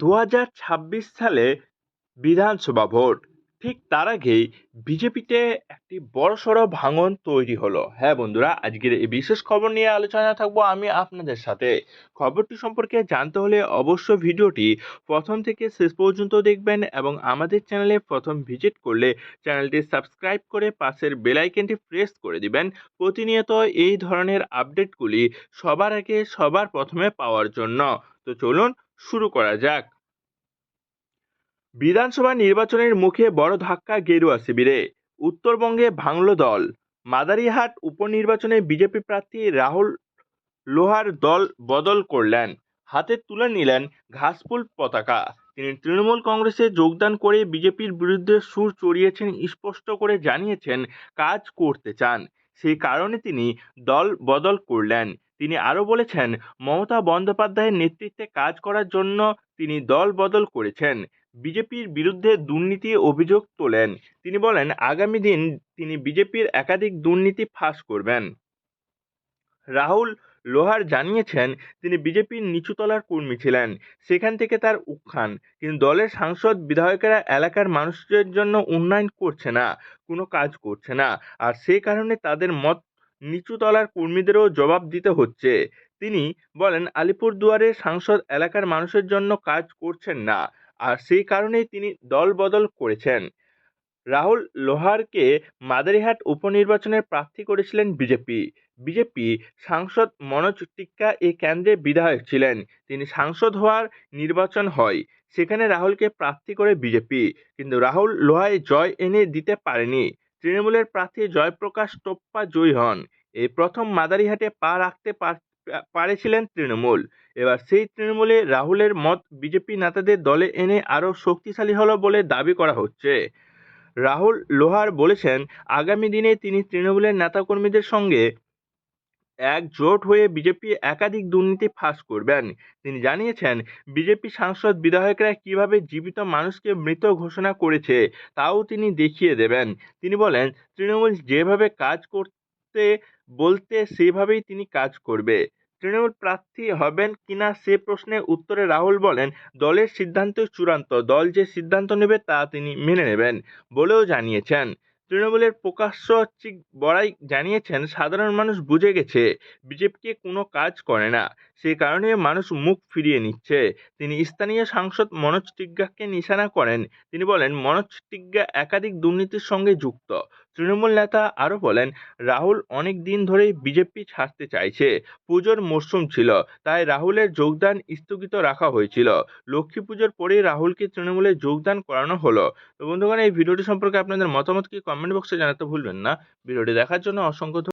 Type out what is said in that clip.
দু সালে বিধানসভা ভোট, ঠিক তার আগেই বিজেপিতে একটি বড়সড় ভাঙন তৈরি হলো। হ্যাঁ বন্ধুরা, আজকের এই বিশেষ খবর নিয়ে আলোচনা থাকব আমি আপনাদের সাথে। খবরটি সম্পর্কে জানতে হলে অবশ্য ভিডিওটি প্রথম থেকে শেষ পর্যন্ত দেখবেন এবং আমাদের চ্যানেলে প্রথম ভিজিট করলে চ্যানেলটি সাবস্ক্রাইব করে পাশের বেলাইকেনটি প্রেস করে দিবেন। প্রতিনিয়ত এই ধরনের আপডেটগুলি সবার আগে সবার প্রথমে পাওয়ার জন্য। তো চলুন শুরু করা যাক। বিধানসভা নির্বাচনের মুখে বড় ধাক্কা গেরুয়া শিবিরে। উত্তরবঙ্গে ভাঙল দল। মাদারিহাট উপনির্বাচনে বিজেপি প্রার্থী রাহুল লোহার দল বদল করলেন। হাতে তুলে নিলেন ঘাসফুল পতাকা। তিনি তৃণমূল কংগ্রেসে যোগদান করে বিজেপির বিরুদ্ধে সুর চড়িয়েছেন, স্পষ্ট করে জানিয়েছেন কাজ করতে চান। সেই কারণে তিনি দল বদল করলেন। তিনি আরও বলেছেন, মমতা বন্দ্যোপাধ্যায়ের নেতৃত্বে কাজ করার জন্য তিনি দল বদল করেছেন। বিজেপির বিরুদ্ধে দুর্নীতি অভিযোগ তোলেন। তিনি বলেন, আগামী দিন তিনি বিজেপির একাধিক দুর্নীতি ফাঁস করবেন। রাহুল লোহার জানিয়েছেন, তিনি বিজেপির নিচুতলার কর্মী ছিলেন। সেখান থেকে তার উত্থান কিন্তু দলের সাংসদ, বিধায়কেরা এলাকার মানুষের জন্য উন্নয়ন করছে না, কোনো কাজ করছে না। আর সেই কারণে তাদের মত নিচুতলার কর্মীদেরও জবাব দিতে হচ্ছে। তিনি বলেন আলিপুরদুয়ারের সাংসদ এলাকার মানুষের জন্য কাজ করছেন না, আর সেই কারণেই তিনি দল বদল করেছেন। রাহুল লোহারকে মাদারিহাট উপনির্বাচনের প্রার্থী করেছিলেন বিজেপি। বিজেপি সাংসদ মনোজ টিক্কা এই কেন্দ্রে বিধায়ক ছিলেন। তিনি সাংসদ হওয়ার নির্বাচন হয়, সেখানে রাহুলকে প্রার্থী করে বিজেপি। কিন্তু রাহুল লোহায় জয় এনে দিতে পারেনি। তৃণমূলের প্রার্থী জয়প্রকাশ টোপ্পা জয়ী হন। এই প্রথম মাদারিহাটে পা রাখতে পার- পারেছিলেন তৃণমূল। এবার সেই তৃণমূলে রাহুলের মত বিজেপি নেতাদের দলে এনে আরও শক্তিশালী হলো বলে দাবি করা হচ্ছে। রাহুল লোহার বলেছেন, আগামী দিনে তিনি তৃণমূলের নেতাকর্মীদের সঙ্গে একজোট হয়ে বিজেপি একাধিক দুর্নীতি ফাঁস করবেন তিনি জানিয়েছেন, বিজেপি সাংসদ বিধায়করা কীভাবে জীবিত মানুষকে মৃত ঘোষণা করেছে, তাও তিনি দেখিয়ে দেবেন। তিনি বলেন, তৃণমূল যেভাবে কাজ করতে বলতে সেভাবেই তিনি কাজ করবে। তৃণমূল প্রার্থী হবেন কিনা সে প্রশ্নের উত্তরে রাহুল বলেন, দলের সিদ্ধান্ত চূড়ান্ত, দল যে সিদ্ধান্ত নেবে তা তিনি মেনে নেবেন বলেও জানিয়েছেন। তৃণমূলের প্রকাশ্য বড়াই জানিয়েছেন, সাধারণ মানুষ বুঝে গেছে, বিজেপিকে কোনো কাজ করে না। সে কারণে মানুষ মুখ ফিরিয়ে নিচ্ছে। তিনি স্থানীয় সাংসদ মনোজ টিগ্গাকে নিশানা করেন। তিনি বলেন, মনোজ টিগ্গা একাধিক দুর্নীতির সঙ্গে যুক্ত। তৃণমূল নেতা আরও বলেন, রাহুল অনেক দিন ধরেই বিজেপি ছাড়তে চাইছে। পুজোর মরশুম ছিল, তাই রাহুলের যোগদান স্থগিত রাখা হয়েছিল। লক্ষ্মী পুজোর পরেই রাহুলকে তৃণমূলে যোগদান করানো হলো। তো বন্ধুগণ, এই ভিডিওটি সম্পর্কে আপনাদের মতামত কি কমেন্ট বক্সে জানাতে ভুলবেন না। ভিডিওটি দেখার জন্য অসংখ্য।